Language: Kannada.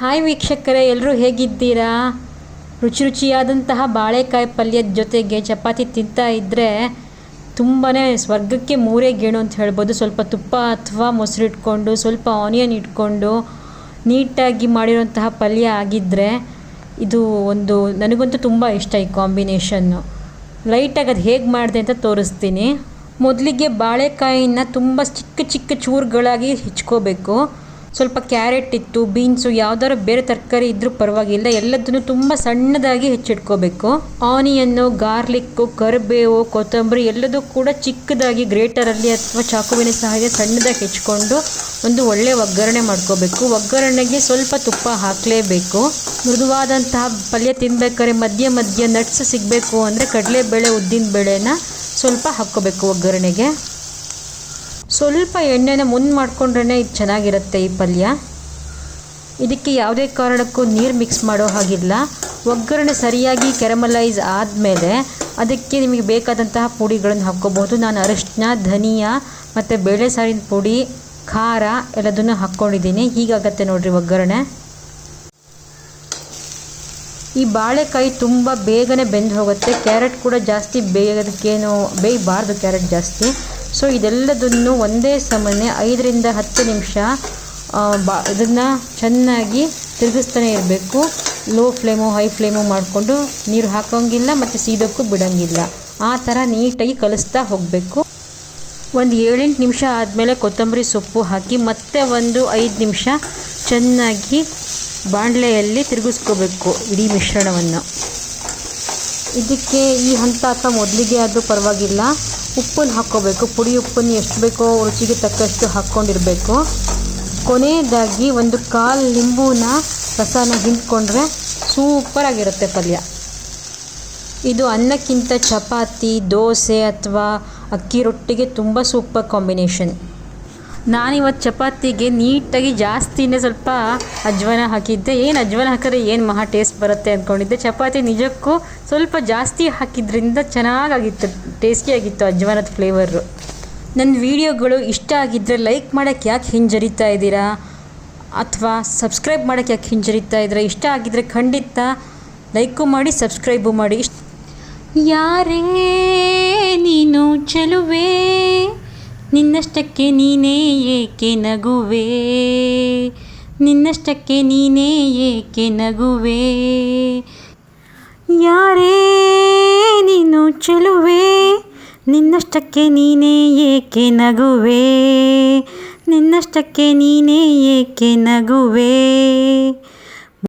ಹಾಯ್ ವೀಕ್ಷಕರೇ ಎಲ್ಲರೂ ಹೇಗಿದ್ದೀರಾ? ರುಚಿ ರುಚಿಯಾದಂತಹ ಬಾಳೆಕಾಯಿ ಪಲ್ಯದ ಜೊತೆಗೆ ಚಪಾತಿ ತಿಂತಾ ಇದ್ದರೆ ತುಂಬಾ ಸ್ವರ್ಗಕ್ಕೆ ಮೂರೇ ಗೇಣು ಅಂತ ಹೇಳ್ಬೋದು. ಸ್ವಲ್ಪ ತುಪ್ಪ ಅಥವಾ ಮೊಸರು ಇಟ್ಕೊಂಡು, ಸ್ವಲ್ಪ ಆನಿಯನ್ ಇಟ್ಕೊಂಡು ನೀಟಾಗಿ ಮಾಡಿರೋಂತಹ ಪಲ್ಯ ಆಗಿದ್ದರೆ ಇದು ಒಂದು ನನಗಂತೂ ತುಂಬ ಇಷ್ಟ ಈ ಕಾಂಬಿನೇಷನ್ನು ಲೈಟಾಗಿ ಅದು ಹೇಗೆ ಮಾಡಿದೆ ಅಂತ ತೋರಿಸ್ತೀನಿ. ಮೊದಲಿಗೆ ಬಾಳೆಕಾಯಿನ ತುಂಬ ಚಿಕ್ಕ ಚಿಕ್ಕ ಚೂರುಗಳಾಗಿ ಹೆಚ್ಕೋಬೇಕು. ಸ್ವಲ್ಪ ಕ್ಯಾರೆಟ್ ಇತ್ತು, ಬೀನ್ಸು, ಯಾವ್ದಾದ್ರು ಬೇರೆ ತರಕಾರಿ ಇದ್ದರೂ ಪರವಾಗಿಲ್ಲ. ಎಲ್ಲದನ್ನು ತುಂಬ ಸಣ್ಣದಾಗಿ ಹೆಚ್ಚಿಟ್ಕೋಬೇಕು. ಆನಿಯನ್ನು, ಗಾರ್ಲಿಕ್ಕು, ಕರಿಬೇವು, ಕೊತ್ತಂಬರಿ ಎಲ್ಲದೂ ಕೂಡ ಚಿಕ್ಕದಾಗಿ ಗ್ರೇಟರಲ್ಲಿ ಅಥವಾ ಚಾಕುವಿನ ಸಹಾಯ ಸಣ್ಣದಾಗಿ ಹೆಚ್ಕೊಂಡು ಒಂದು ಒಳ್ಳೆ ಒಗ್ಗರಣೆ ಮಾಡ್ಕೋಬೇಕು. ಒಗ್ಗರಣೆಗೆ ಸ್ವಲ್ಪ ತುಪ್ಪ ಹಾಕಲೇಬೇಕು. ಮೃದುವಾದಂತಹ ಪಲ್ಯ ತಿನ್ಬೇಕಾದ್ರೆ ಮಧ್ಯ ಮಧ್ಯ ನಟ್ಸ್ ಸಿಗಬೇಕು ಅಂದರೆ ಕಡಲೆಬೇಳೆ ಉದ್ದಿನ ಬೇಳೆನ ಸ್ವಲ್ಪ ಹಾಕ್ಕೋಬೇಕು ಒಗ್ಗರಣೆಗೆ. ಸ್ವಲ್ಪ ಎಣ್ಣೆನ ಮುಂದೆ ಮಾಡಿಕೊಂಡ್ರೇ ಇದು ಚೆನ್ನಾಗಿರುತ್ತೆ ಈ ಪಲ್ಯ. ಇದಕ್ಕೆ ಯಾವುದೇ ಕಾರಣಕ್ಕೂ ನೀರು ಮಿಕ್ಸ್ ಮಾಡೋ ಹಾಗಿಲ್ಲ. ಒಗ್ಗರಣೆ ಸರಿಯಾಗಿ ಕೆರಮಲೈಸ್ ಆದಮೇಲೆ ಅದಕ್ಕೆ ನಿಮಗೆ ಬೇಕಾದಂತಹ ಪುಡಿಗಳನ್ನು ಹಾಕ್ಕೋಬಹುದು ನಾನು ಅರಿಶಿನ, ಧನಿಯಾ ಮತ್ತು ಬೇಳೆ ಸಾರಿನ ಪುಡಿ, ಖಾರ ಎಲ್ಲದನ್ನು ಹಾಕ್ಕೊಂಡಿದ್ದೀನಿ ಹೀಗಾಗತ್ತೆ ನೋಡಿರಿ ಒಗ್ಗರಣೆ. ಈ ಬಾಳೆಕಾಯಿ ತುಂಬ ಬೇಗನೆ ಬೆಂದು ಹೋಗುತ್ತೆ. ಕ್ಯಾರೆಟ್ ಕೂಡ ಜಾಸ್ತಿ ಬೇಯೋದಕ್ಕೇನು ಬೇಯಬಾರ್ದು ಕ್ಯಾರೆಟ್ ಜಾಸ್ತಿ. ಸೊ, ಇದೆಲ್ಲದನ್ನು ಒಂದೇ ಸಮನೆ ಐದರಿಂದ ಹತ್ತು ನಿಮಿಷ ಬಾ, ಇದನ್ನು ಚೆನ್ನಾಗಿ ತಿರುಗಿಸ್ತಾನೆ ಇರಬೇಕು. ಲೋ ಫ್ಲೇಮು, ಹೈ ಫ್ಲೇಮು ಮಾಡಿಕೊಂಡು ನೀರು ಹಾಕೋಂಗಿಲ್ಲ ಮತ್ತು ಸೀದೋಕ್ಕೂ ಬಿಡೋಂಗಿಲ್ಲ. ಆ ಥರ ನೀಟಾಗಿ ಕಲಿಸ್ತಾ ಹೋಗಬೇಕು. ಒಂದು ಏಳೆಂಟು ನಿಮಿಷ ಆದಮೇಲೆ ಕೊತ್ತಂಬರಿ ಸೊಪ್ಪು ಹಾಕಿ ಮತ್ತೆ ಒಂದು ಐದು ನಿಮಿಷ ಚೆನ್ನಾಗಿ ಬಾಣಲೆಯಲ್ಲಿ ತಿರುಗಿಸ್ಕೋಬೇಕು ಇಡೀ ಮಿಶ್ರಣವನ್ನು. ಇದಕ್ಕೆ ಈ ಹಂತ ಅಥವಾ ಮೊದಲಿಗೆ ಆದರೂ ಪರವಾಗಿಲ್ಲ. ಉಪ್ಪನ್ನು ಹಾಕ್ಕೋಬೇಕು. ಪುಡಿ ಉಪ್ಪನ್ನು ಎಷ್ಟು ಬೇಕೋ ರುಚಿಗೆ ತಕ್ಕಷ್ಟು ಹಾಕ್ಕೊಂಡಿರಬೇಕು. ಕೊನೆಯದಾಗಿ ಒಂದು ಕಾಲು ಲಿಂಬುನ ರಸನ ಹಿಂಡ್ಕೊಂಡ್ರೆ ಸೂಪರಾಗಿರುತ್ತೆ ಪಲ್ಯ. ಇದು ಅನ್ನಕ್ಕಿಂತ ಚಪಾತಿ, ದೋಸೆ ಅಥವಾ ಅಕ್ಕಿ ರೊಟ್ಟಿಗೆ ತುಂಬ ಸೂಪರ್ ಕಾಂಬಿನೇಷನ್. ನಾನಿವತ್ತು ಚಪಾತಿಗೆ ನೀಟಾಗಿ ಜಾಸ್ತಿನೇ ಸ್ವಲ್ಪ ಅಜ್ವಾನ ಹಾಕಿದ್ದೆ. ಏನು ಅಜ್ವಾನ ಹಾಕಿದ್ರೆ ಏನು ಮಹಾ ಟೇಸ್ಟ್ ಬರುತ್ತೆ ಅಂದ್ಕೊಂಡಿದ್ದೆ ಚಪಾತಿ ನಿಜಕ್ಕೂ ಸ್ವಲ್ಪ ಜಾಸ್ತಿ ಹಾಕಿದ್ರಿಂದ ಚೆನ್ನಾಗಾಗಿತ್ತು ಟೇಸ್ಟಿಯಾಗಿತ್ತು ಅಜ್ವಾನದ ಫ್ಲೇವರು ನನ್ನ ವೀಡಿಯೋಗಳು ಇಷ್ಟ ಆಗಿದ್ದರೆ ಲೈಕ್ ಮಾಡೋಕ್ಕೆ ಯಾಕೆ ಹಿಂಜರಿತಾ ಇದ್ದೀರಾ? ಅಥವಾ ಸಬ್ಸ್ಕ್ರೈಬ್ ಮಾಡೋಕ್ಕೆ ಯಾಕೆ ಹಿಂಜರಿತಾ ಇದ್ದೀರಾ? ಇಷ್ಟ ಆಗಿದ್ದರೆ ಖಂಡಿತ ಲೈಕು ಮಾಡಿ ಸಬ್ಸ್ಕ್ರೈಬು ಮಾಡಿ. ಇಷ್ಟ ಯಾರೇ ನೀನು ಚೆಲುವೆ ನಿನ್ನಷ್ಟಕ್ಕೆ ನೀನೇ ಏಕೆ ನಗುವೆ? ನಿನ್ನಷ್ಟಕ್ಕೆ ನೀನೇ ಏಕೆ ನಗುವೆ? ಯಾರೇ ನೀನು ಚೆಲುವೆ, ನಿನ್ನಷ್ಟಕ್ಕೆ ನೀನೇ ಏಕೆ ನಗುವೆ? ನಿನ್ನಷ್ಟಕ್ಕೆ ನೀನೇ ಏಕೆ ನಗುವೆ?